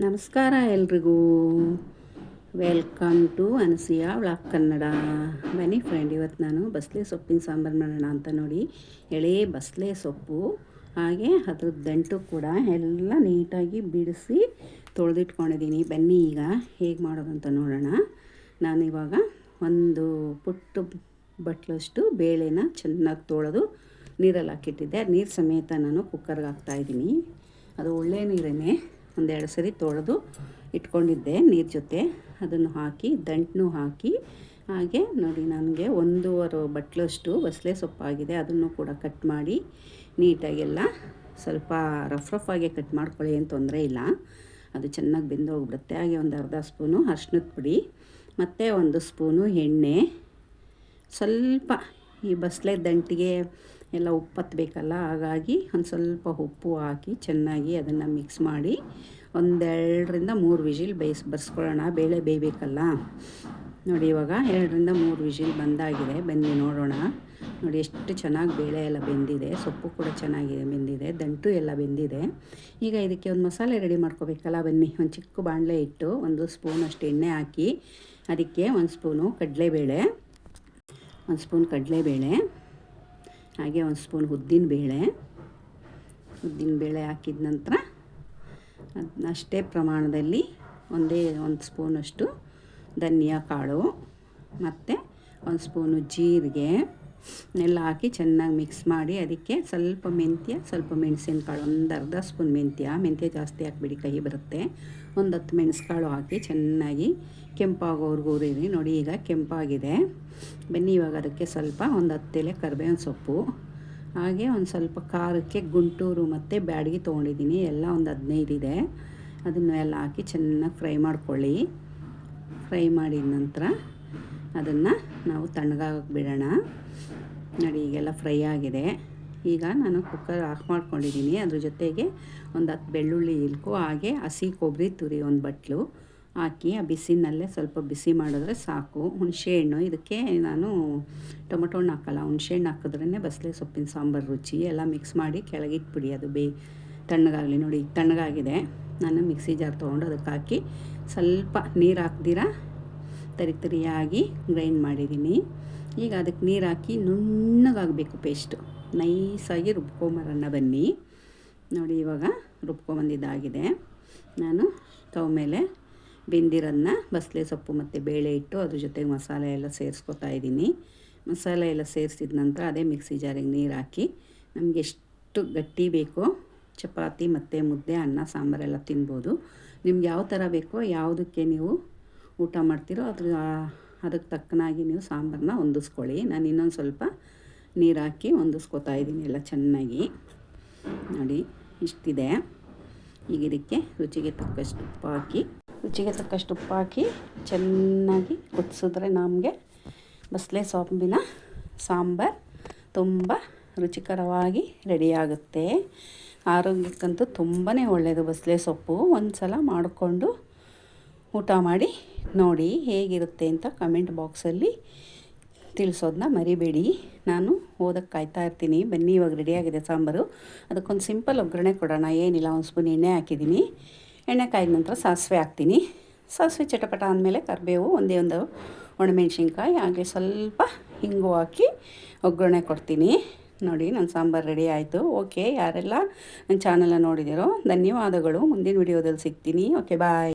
ನಮಸ್ಕಾರ ಎಲ್ರಿಗೂ. Welcome to Anasuya vlog Kannada. ಬನ್ನಿ ಫ್ರೆಂಡ್ ಇವತ್ತು ನಾನು ಬಸಳೆ ಸೊಪ್ಪಿನ ಸಾಂಬಾರು ಮಾಡೋಣ ಅಂತ ನೋಡಿ. ಎಳೆ ಬಸಳೆ ಸೊಪ್ಪು, ಹಾಗೆ ಅದ್ರ ದಂಟು ಕೂಡ ಎಲ್ಲ ನೀಟಾಗಿ ಬಿಡಿಸಿ ತೊಳೆದಿಟ್ಕೊಂಡಿದ್ದೀನಿ. ಬನ್ನಿ ಈಗ ಹೇಗೆ ಮಾಡೋದಂತ ನೋಡೋಣ. ನಾನು ಇವಾಗ ಒಂದು ಪುಟ್ಟು ಬಟ್ಲಷ್ಟು ಬೇಳೆನ ಚೆನ್ನಾಗಿ ತೊಳೆದು ನೀರಲ್ಲಿ ಹಾಕಿಟ್ಟಿದ್ದೆ. ನೀರು ಸಮೇತ ನಾನು ಕುಕ್ಕರ್ಗೆ ಹಾಕ್ತಾಯಿದ್ದೀನಿ ಅದು ಒಳ್ಳೆ ನೀರೇ ಒಂದೆರಡು ಸರಿ ತೊಳೆದು ಇಟ್ಕೊಂಡಿದ್ದೆ ನೀರು ಜೊತೆ. ಅದನ್ನು ಹಾಕಿ ದಂಟನ್ನು ಹಾಕಿ. ಹಾಗೆ ನೋಡಿ ನನಗೆ ಒಂದೂವರೆ ಬಟ್ಲಷ್ಟು ಬಸಳೆ ಸೊಪ್ಪಾಗಿದೆ. ಅದನ್ನು ಕೂಡ ಕಟ್ ಮಾಡಿ ನೀಟಾಗೆಲ್ಲ ಸ್ವಲ್ಪ ರಫ್ ರಫ್ ಆಗಿ ಕಟ್ ಮಾಡ್ಕೊಳ್ಳಿ ಏನು ತೊಂದರೆ ಇಲ್ಲ. ಅದು ಚೆನ್ನಾಗಿ ಬೆಂದೋಗ್ಬಿಡುತ್ತೆ. ಹಾಗೆ ಒಂದು ಅರ್ಧ ಸ್ಪೂನು ಅರ್ಶಿನದ ಪುಡಿ, ಮತ್ತು ಒಂದು ಸ್ಪೂನು ಎಣ್ಣೆ. ಸ್ವಲ್ಪ ಈ ಬಸಳೆ ದಂಟಿಗೆ ಎಲ್ಲ ಉಪ್ಪತ್ತಬೇಕಲ್ಲ ಹಾಗಾಗಿ ಒಂದು ಸ್ವಲ್ಪ ಉಪ್ಪು ಹಾಕಿ ಚೆನ್ನಾಗಿ ಅದನ್ನು ಮಿಕ್ಸ್ ಮಾಡಿ ಒಂದೆರಡರಿಂದ ಮೂರು ವಿಜಿಲ್ ಬೇಯಿಸ್, ಬರ್ಸ್ಕೊಳ್ಳೋಣ. ಬೇಳೆ ಬೇಯಬೇಕಲ್ಲ? ನೋಡಿ ಇವಾಗ ಎರಡರಿಂದ ಮೂರು ವಿಜಿಲ್ ಬಂದಾಗಿದೆ. ಬನ್ನಿ ನೋಡೋಣ. ನೋಡಿ ಎಷ್ಟು ಚೆನ್ನಾಗಿ ಬೇಳೆ ಎಲ್ಲ ಬೆಂದಿದೆ. ಸೊಪ್ಪು ಕೂಡ ಚೆನ್ನಾಗಿದೆ, ಬೆಂದಿದೆ. ದಂಟು ಎಲ್ಲ ಬೆಂದಿದೆ. ಈಗ ಇದಕ್ಕೆ ಒಂದು ಮಸಾಲೆ ರೆಡಿ ಮಾಡ್ಕೋಬೇಕಲ್ಲ ಬನ್ನಿ. ಒಂದು ಚಿಕ್ಕ ಬಾಣಲೆ ಇಟ್ಟು ಒಂದು ಸ್ಪೂನ್ ಅಷ್ಟು ಎಣ್ಣೆ ಹಾಕಿ, ಅದಕ್ಕೆ ಒಂದು ಸ್ಪೂನು ಕಡಲೆಬೇಳೆ. ಒಂದು ಸ್ಪೂನ್ ಕಡಲೆಬೇಳೆ, ಹಾಗೆ ಒಂದು ಸ್ಪೂನ್ ಉದ್ದಿನ ಬೇಳೆ. ಉದ್ದಿನ ಬೇಳೆ ಹಾಕಿದ ನಂತರ ಅದನ್ನ ಅಷ್ಟೇ ಪ್ರಮಾಣದಲ್ಲಿ ಒಂದೇ ಒಂದು ಸ್ಪೂನಷ್ಟು ಧನಿಯಾ ಕಾಳು, ಮತ್ತು ಒಂದು ಸ್ಪೂನು ಜೀರಿಗೆ. ಎಲ್ಲ ಹಾಕಿ ಚೆನ್ನಾಗಿ ಮಿಕ್ಸ್ ಮಾಡಿ ಅದಕ್ಕೆ ಸ್ವಲ್ಪ ಮೆಂತ್ಯ, ಸ್ವಲ್ಪ ಮೆಣಸಿನಕಾಳು, ಒಂದು ಅರ್ಧ ಸ್ಪೂನ್ ಮೆಂತ್ಯ. ಮೆಂತ್ಯ ಜಾಸ್ತಿ ಹಾಕಿಬಿಡಿ, ಕಹಿ ಬರುತ್ತೆ. ಒಂದು ಹತ್ತು ಮೆಣಸುಕಾಳು ಹಾಕಿ ಚೆನ್ನಾಗಿ ಕೆಂಪಾಗೋವರೆಗೂ ಉರಿರಿ ನೋಡಿ, ಈಗ ಕೆಂಪಾಗಿದೆ. ಬನ್ನಿ, ಇವಾಗ ಅದಕ್ಕೆ ಸ್ವಲ್ಪ ಒಂದು ಹತ್ತೆಲೆ ಕರಿಬೇವಿನ ಸೊಪ್ಪು. ಹಾಗೆ ಒಂದು ಸ್ವಲ್ಪ ಖಾರಕ್ಕೆ ಗುಂಟೂರು ಮತ್ತು ಬ್ಯಾಡಗಿ ತೊಗೊಂಡಿದ್ದೀನಿ. ಎಲ್ಲ ಒಂದು ಹದಿನೈದು ಇದೆ. ಅದನ್ನು ಎಲ್ಲ ಹಾಕಿ ಚೆನ್ನಾಗಿ ಫ್ರೈ ಮಾಡ್ಕೊಳ್ಳಿ. ಫ್ರೈ ಮಾಡಿದ ನಂತರ ಅದನ್ನು ನಾವು ತಣ್ಣಗಾಗಕ್ಕೆ ಬಿಡೋಣ. ನೋಡಿ, ಈಗೆಲ್ಲ ಫ್ರೈ ಆಗಿದೆ. ಈಗ ನಾನು ಕುಕ್ಕರ್ ಆಫ್ ಮಾಡ್ಕೊಂಡಿದ್ದೀನಿ ಅದ್ರ ಜೊತೆಗೆ ಒಂದು ಹತ್ತು ಬೆಳ್ಳುಳ್ಳಿ ಇಲ್ಕು, ಹಾಗೆ ಹಸಿ ಕೊಬ್ಬರಿ ತುರಿ ಒಂದು ಬಟ್ಲು ಹಾಕಿ, ಆ ಬಿಸಿನಲ್ಲೇ ಸ್ವಲ್ಪ ಬಿಸಿ ಮಾಡಿದ್ರೆ ಸಾಕು. ಹುಣಸೆಹಣ್ಣು ಇದಕ್ಕೆ ನಾನು ಟೊಮೊಟೊ ಹಣ್ಣು ಹಾಕಲ್ಲ. ಹುಣಸೆಹಣ್ಣು ಹಾಕಿದ್ರೇ ಬಸಳೆ ಸೊಪ್ಪಿನ ಸಾಂಬಾರು ರುಚಿ ಎಲ್ಲ ಮಿಕ್ಸ್ ಮಾಡಿ ಕೆಳಗಿಟ್ಬಿಡಿ. ಅದು ಬೇ ತಣ್ಣಗಾಗಲಿ. ನೋಡಿ, ತಣ್ಣಗಾಗಿದೆ. ನಾನು ಮಿಕ್ಸಿ ಜಾರ್ ತೊಗೊಂಡು ಅದಕ್ಕೆ ಹಾಕಿ ಸ್ವಲ್ಪ ನೀರು ಹಾಕ್ದಿರ? ತರಿ ತರಿಯಾಗಿ ಗ್ರೈಂಡ್ ಮಾಡಿದ್ದೀನಿ. ಈಗ ಅದಕ್ಕೆ ನೀರು ಹಾಕಿ ನುಣ್ಣಗಾಗಬೇಕು ಪೇಸ್ಟು ನೈಸಾಗಿ ರುಬ್ಕೊಂಬರೋಣ ಬನ್ನಿ. ನೋಡಿ ಇವಾಗ ರುಬ್ಕೊಂಬಂದಿದ್ದಾಗಿದೆ. ನಾನು ತವ ಮೇಲೆ ಬೆಂದಿರೋದನ್ನ ಬಸಳೆ ಸೊಪ್ಪು ಮತ್ತು ಬೇಳೆ ಇಟ್ಟು ಅದ್ರ ಜೊತೆಗೆ ಮಸಾಲೆ ಎಲ್ಲ ಸೇರಿಸ್ಕೊತಾ ಇದ್ದೀನಿ. ಮಸಾಲೆ ಎಲ್ಲ ಸೇರಿಸಿದ ನಂತರ ಅದೇ ಮಿಕ್ಸಿ ಜಾರಿಗೆ ನೀರು ಹಾಕಿ ನಮಗೆ ಎಷ್ಟು ಗಟ್ಟಿ ಬೇಕೋ ಚಪಾತಿ ಮತ್ತು ಮುದ್ದೆ, ಅನ್ನ, ಸಾಂಬಾರೆಲ್ಲ ತಿನ್ಬೋದು. ನಿಮ್ಗೆ ಯಾವ ಥರ ಬೇಕೋ ಯಾವುದಕ್ಕೆ ನೀವು ಊಟ ಮಾಡ್ತೀರೋ ಅದ್ರ, ಅದಕ್ಕೆ ತಕ್ಕನಾಗಿ ನೀವು ಸಾಂಬಾರನ್ನ ಹೊಂದಿಸ್ಕೊಳ್ಳಿ. ನಾನು ಇನ್ನೊಂದು ಸ್ವಲ್ಪ ನೀರು ಹಾಕಿ ಹೊಂದಿಸ್ಕೊತಾ ಇದ್ದೀನಿ ಎಲ್ಲ ಚೆನ್ನಾಗಿ. ನೋಡಿ, ಇಷ್ಟಿದೆ. ಈಗ ಇದಕ್ಕೆ ರುಚಿಗೆ ತಕ್ಕಷ್ಟು ಉಪ್ಪು ಹಾಕಿ, ರುಚಿಗೆ ತಕ್ಕಷ್ಟು ಉಪ್ಪು ಹಾಕಿ ಚೆನ್ನಾಗಿ ಕುದಿಸಿದ್ರೆ ನಮಗೆ ಬಸಳೆ ಸೊಪ್ಪಿನ ಸಾಂಬಾರು ತುಂಬ ರುಚಿಕರವಾಗಿ ರೆಡಿಯಾಗುತ್ತೆ. ಆರೋಗ್ಯಕ್ಕಂತೂ ತುಂಬಾ ಒಳ್ಳೆಯದು ಬಸಳೆ ಸೊಪ್ಪು. ಒಂದು ಸಲ ಮಾಡಿಕೊಂಡು ಊಟ ಮಾಡಿ ನೋಡಿ ಹೇಗಿರುತ್ತೆ ಅಂತ ಕಮೆಂಟ್ ಬಾಕ್ಸಲ್ಲಿ ತಿಳಿಸೋದನ್ನ ಮರಿಬೇಡಿ. ನಾನು ಓದಕ್ಕೆ ಕಾಯ್ತಾ ಇರ್ತೀನಿ. ಬನ್ನಿ, ಇವಾಗ ರೆಡಿಯಾಗಿದೆ ಸಾಂಬಾರು. ಅದಕ್ಕೊಂದು ಸಿಂಪಲ್ ಒಗ್ಗರಣೆ ಕೊಡೋಣ. ಏನಿಲ್ಲ, ಒಂದು ಸ್ಪೂನ್ ಎಣ್ಣೆ ಹಾಕಿದ್ದೀನಿ. ಎಣ್ಣೆ ಕಾಯಿದ ನಂತರ ಸಾಸಿವೆ ಹಾಕ್ತೀನಿ. ಸಾಸಿವೆ ಚಟಪಟ ಅಂದಮೇಲೆ ಕರಿಬೇವು, ಒಂದೇ ಒಂದು ಒಣಮೆಣ್ಸಿನ್ಕಾಯಿ, ಹಾಗೆ ಸ್ವಲ್ಪ ಹಿಂಗು ಹಾಕಿ ಒಗ್ಗರಣೆ ಕೊಡ್ತೀನಿ. ನೋಡಿ ನನ್ನ ಸಾಂಬಾರು ರೆಡಿ ಆಯಿತು. ಓಕೆ ಯಾರೆಲ್ಲ ನನ್ನ ಚಾನಲ್ನ ನೋಡಿದಿರೋ, ಧನ್ಯವಾದಗಳು. ಮುಂದಿನ ವಿಡಿಯೋದಲ್ಲಿ ಸಿಗ್ತೀನಿ. Okay bye